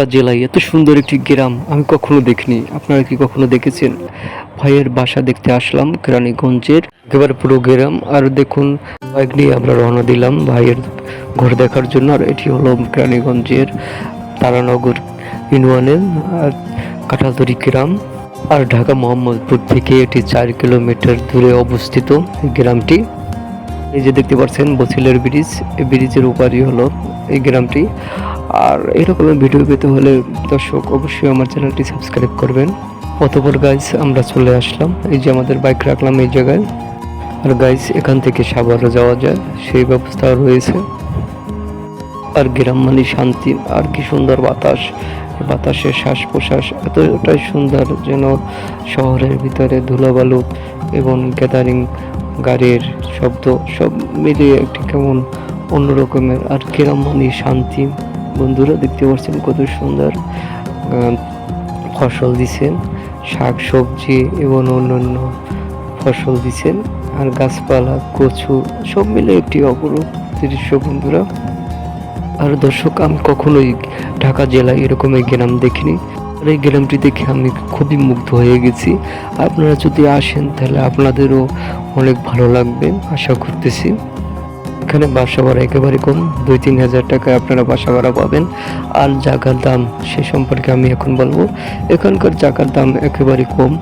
ঢাকা জেলায় এত সুন্দর একটি গ্রাম আমি কখনো দেখিনি। আপনারা কি কখনো দেখেছেন? ভাইয়ের বাসা দেখতে আসলাম কেরানীগঞ্জের। একেবারে পুরো গ্রাম। আর দেখুন, বাইক নিয়ে আমরা রওনা দিলাম ভাইয়ের ঘর দেখার জন্য। আর এটি হলো কেরানীগঞ্জের তারানগর ইউনিয়নের, আর কাঁঠালতরি গ্রাম। আর ঢাকা মোহাম্মদপুর থেকে এটি চার কিলোমিটার দূরে অবস্থিত গ্রামটি। এই যে দেখতে পাচ্ছেন বসিলের ব্রিজ। এই ব্রিজের উপারই হলো এই গ্রামটি। আর এরকমের ভিডিও পেতে হলে দর্শক অবশ্যই আমার চ্যানেলটি সাবস্ক্রাইব করবেন। অতপর গাইজ আমরা চলে আসলাম। এই যে আমাদের বাইক রাখলাম এই জায়গায়। আর গাইজ এখান থেকে সাভারও যাওয়া যায়। সেই ব্যবস্থাও রয়েছে। আর গ্রাম মানে শান্তি। আর কি সুন্দর বাতাস। বাতাসের শ্বাস প্রশ্বাস এতটাই সুন্দর যেন শহরের ভিতরে ধুলোবালু এবং গ্যাদারিং গাড়ির শব্দ সব মিলিয়ে একটি কেমন অন্যরকমের। আর গ্রাম মানে শান্তি। বন্ধুরা দেখতে পাচ্ছেন কত সুন্দর ফসল দিছেন, শাক, সবজি এবং অন্যান্য ফসল দিছেন, আর গাছপালা, কচু সব মিলে একটি অপরূপ দৃশ্য বন্ধুরা। আর দর্শক, আমি কখনোই ঢাকা জেলায় এরকম এই গ্রাম দেখিনি। আর এই গ্রামটি দেখে আমি খুবই মুগ্ধ হয়ে গেছি। আপনারা যদি আসেন, তাহলে আপনাদেরও অনেক ভালো লাগবে, আশা করতেছি। এখানে বাসা ভাড়া একেবারে কম, দুই, তিন হাজার টাকায় আপনারা বাসা ভাড়া পাবেন। আর জায়গার দাম, সে সম্পর্কে আমি এখন বলব। এখানকার জায়গার দাম একেবারে কম।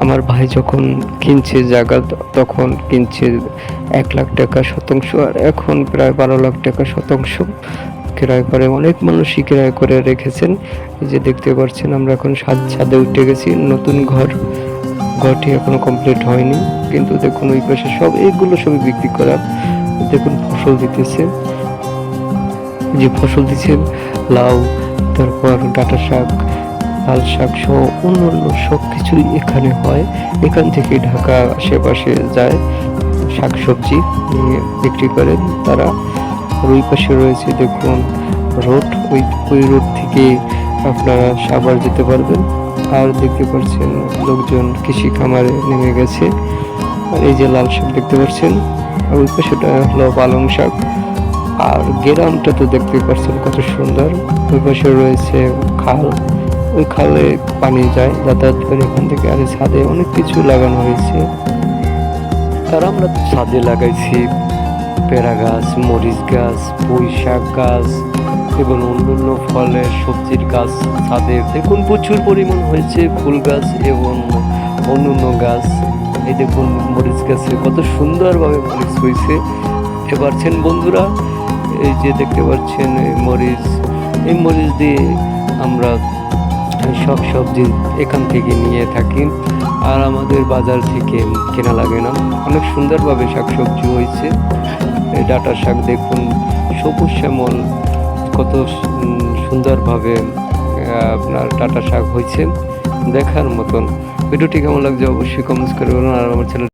আমার ভাই যখন কিনছে জায়গা তখন কিনছে এক লাখ টাকা শতাংশ, আর এখন প্রায় বারো লাখ টাকা শতাংশ ক্রয় করে। অনেক মানুষই ক্রয় করে রেখেছেন। যে দেখতে পাচ্ছেন, আমরা এখন সাত ছাদে উঠে গেছি। নতুন ঘর, ঘরটি এখনও কমপ্লিট হয়নি। কিন্তু দেখুন, ওই পাশে সব এইগুলো সবই বিক্রি করা। দেখুন, ফসল দিতেছে। যে ফসল দিচ্ছেন লাউ, তারপর ডাটা শাক, লাল শাক সহ অন্যান্য সব কিছুই এখানে হয়। এখান থেকে ঢাকা আশেপাশে যায় শাক সবজি নিয়ে বিক্রি করেন তারা। ওই পাশে রয়েছে, দেখুন, রোড। ওই ওই রোড থেকে আপনারা সাবার যেতে পারবেন। আর দেখতে পাচ্ছেন, লোকজন কৃষি খামারে নেমে গেছে। আর এই যে লাল শাক দেখতে পাচ্ছেন আর ওই পাশেটা হলো পালং শাক। আর গ্রামটা তো দেখতে পাচ্ছেন কত সুন্দর। ওই পাশে রয়েছে খাল। ওই খালে পানি যায়, যাতায়াত করে এখান থেকে আর ছাদে অনেক কিছু লাগানো হয়েছে। আর আমরা ছাদে লাগাইছি পেয়ারা গাছ, মরিচ গাছ, পুঁই শাক গাছ এবং অন্যান্য ফলের, সবজির গাছ ছাদে। দেখুন প্রচুর পরিমাণ হয়েছে ফুল গাছ এবং অন্যান্য গাছ। এই দেখুন মরিচ গাছে কত সুন্দরভাবে মরিচ হয়েছে। দেখতে পাচ্ছেন বন্ধুরা, এই যে দেখতে পাচ্ছেন এই মরিচ এই মরিচ দিয়ে আমরা সব সবজি এখান থেকে নিয়ে থাকি। আর আমাদের বাজার থেকে কেনা লাগে না। অনেক সুন্দরভাবে শাকসবজি হয়েছে। ডাটা শাক দেখুন, সবুজ শ্যামল, কত সুন্দরভাবে আপনার ডাটা শাক হয়েছে। দেখার মতন। ভিডিওটি কেমন লাগছে অবশ্যই কমেন্টস করে বলুন আর আমার চ্যানেল